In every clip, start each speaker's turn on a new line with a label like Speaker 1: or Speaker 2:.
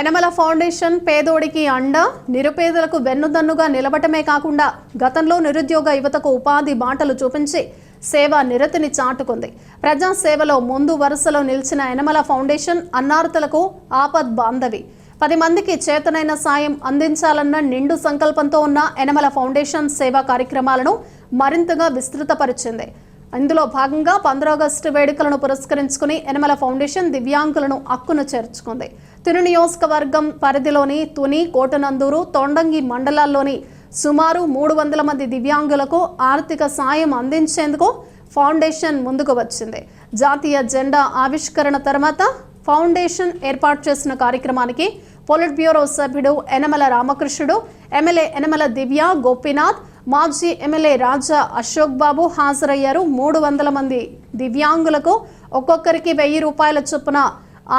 Speaker 1: Yanamala foundation పేదోడికి అండ నిరుపేదలకు వెన్నుదన్నుగా నిలబటమే కాకుండా గతంలో నిరుద్యోగ యువతకు ఉపాధి బాటలు చూపించి సేవా నిరతిని చాటుకుంది. ప్రజా సేవలో ముందు వరుసలో నిలిచిన యనమల ఫౌండేషన్ అన్నార్తలకు ఆపద్ బాంధవి. పది మందికి చేతనైన సాయం అందించాలన్న నిండు సంకల్పంతో ఉన్న యనమల ఫౌండేషన్ సేవా కార్యక్రమాలను మరింతగా విస్తృతపరిచింది. ఇందులో భాగంగా పంద్ర ఆగస్టు వేడుకలను పురస్కరించుకుని యనమల ఫౌండేషన్ దివ్యాంగులను అక్కును చేర్చుకుంది. తుని నియోజకవర్గం పరిధిలోని తుని కోటనందూరు తొండంగి మండలాల్లోని సుమారు మూడు వందల మంది దివ్యాంగులకు ఆర్థిక సాయం అందించేందుకు ఫౌండేషన్ ముందుకు వచ్చింది. జాతీయ జెండా ఆవిష్కరణ తర్వాత ఫౌండేషన్ ఏర్పాటు చేసిన కార్యక్రమానికి పొలిట్ బ్యూరో సభ్యుడు యనమల రామకృష్ణుడు ఎమ్మెల్యే యనమల దివ్య గోపీనాథ్ మాజీ ఎమ్మెల్యే రాజా అశోక్ బాబు హాజరయ్యారు. మూడు వందల మంది దివ్యాంగులకు ఒక్కొక్కరికి వెయ్యి రూపాయల చొప్పున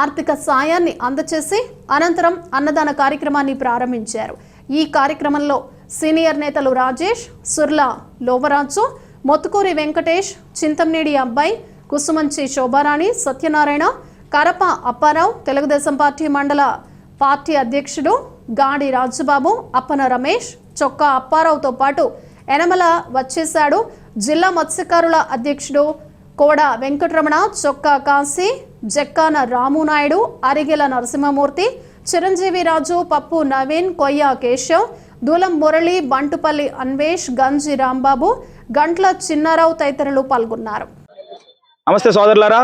Speaker 1: ఆర్థిక సాయాన్ని అందచేసి అనంతరం అన్నదాన కార్యక్రమాన్ని ప్రారంభించారు. ఈ కార్యక్రమంలో సీనియర్ నేతలు రాజేష్ సుర్లా లోవరాజు మొత్తుకూరి వెంకటేష్ చింతంనేడి అబ్బాయి కుసుమంచి శోభారాణి సత్యనారాయణ కరప అప్పారావు తెలుగుదేశం పార్టీ మండల పార్టీ అధ్యక్షుడు గాడి రాజుబాబు అప్పన రమేష్ చొక్కా అప్పారావుతో పాటు ఎనమల వచ్చేశాడు. జిల్లా మత్స్యకారుల అధ్యక్షుడు కోడ వెంకటరమణ చొక్కా కాశీ జక్కాన రామునాయుడు అరిగెల నరసింహమూర్తి చిరంజీవి రాజు పప్పు నవీన్ కొయ్య కేశవ్ దూలం మురళి బంటుపల్లి అన్వేష్ గంజి రాంబాబు గంట్ల చిన్నారావు తదితరులు పాల్గొన్నారు.
Speaker 2: నమస్తే సోదరులారా.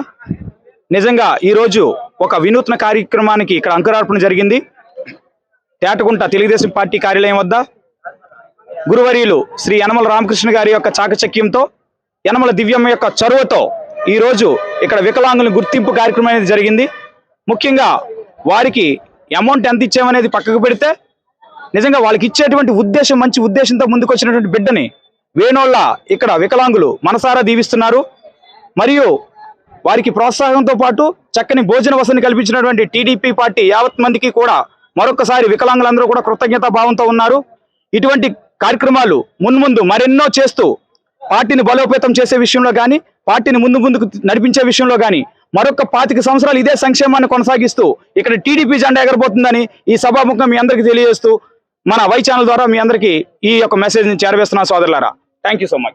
Speaker 2: నిజంగా ఈరోజు ఒక వినూత్న కార్యక్రమానికి ఇక్కడ అంకురార్పణ జరిగింది. తేటకుంట తెలుగుదేశం పార్టీ కార్యాలయం వద్ద గురువర్యులు శ్రీ యనమల రామకృష్ణ గారి యొక్క చాకచక్యంతో యనమల దివ్యమ్మ యొక్క చొరవతో ఈరోజు ఇక్కడ వికలాంగుల గుర్తింపు కార్యక్రమం అనేది జరిగింది. ముఖ్యంగా వారికి అమౌంట్ ఎంత ఇచ్చామనేది పక్కకు పెడితే నిజంగా వాళ్ళకి ఇచ్చేటువంటి ఉద్దేశం మంచి ఉద్దేశంతో ముందుకు వచ్చినటువంటి బిడ్డని వేణోళ్ళ ఇక్కడ వికలాంగులు మనసారా దీవిస్తున్నారు. మరియు వారికి ప్రోత్సాహంతో పాటు చక్కని భోజన వసతిని కల్పించినటువంటి టీడీపీ పార్టీ యావత్ మందికి కూడా మరొకసారి వికలాంగులందరూ కూడా కృతజ్ఞతా భావంతో ఉన్నారు. ఇటువంటి కార్యక్రమాలు మున్ముందు మరెన్నో చేస్తూ పార్టీని బలోపేతం చేసే విషయంలో కానీ పార్టీని ముందు ముందుకు నడిపించే విషయంలో కానీ మరొక పాతిక సంవత్సరాలు ఇదే సంక్షేమాన్ని కొనసాగిస్తూ ఇక్కడ టీడీపీ జెండా ఎగరబోతుందని ఈ సభాముఖం మీ అందరికీ తెలియజేస్తూ మన వై ఛానల్ ద్వారా మీ అందరికీ ఈ యొక్క మెసేజ్ని చేరవేస్తున్నా సోదరులారా. Thank you so much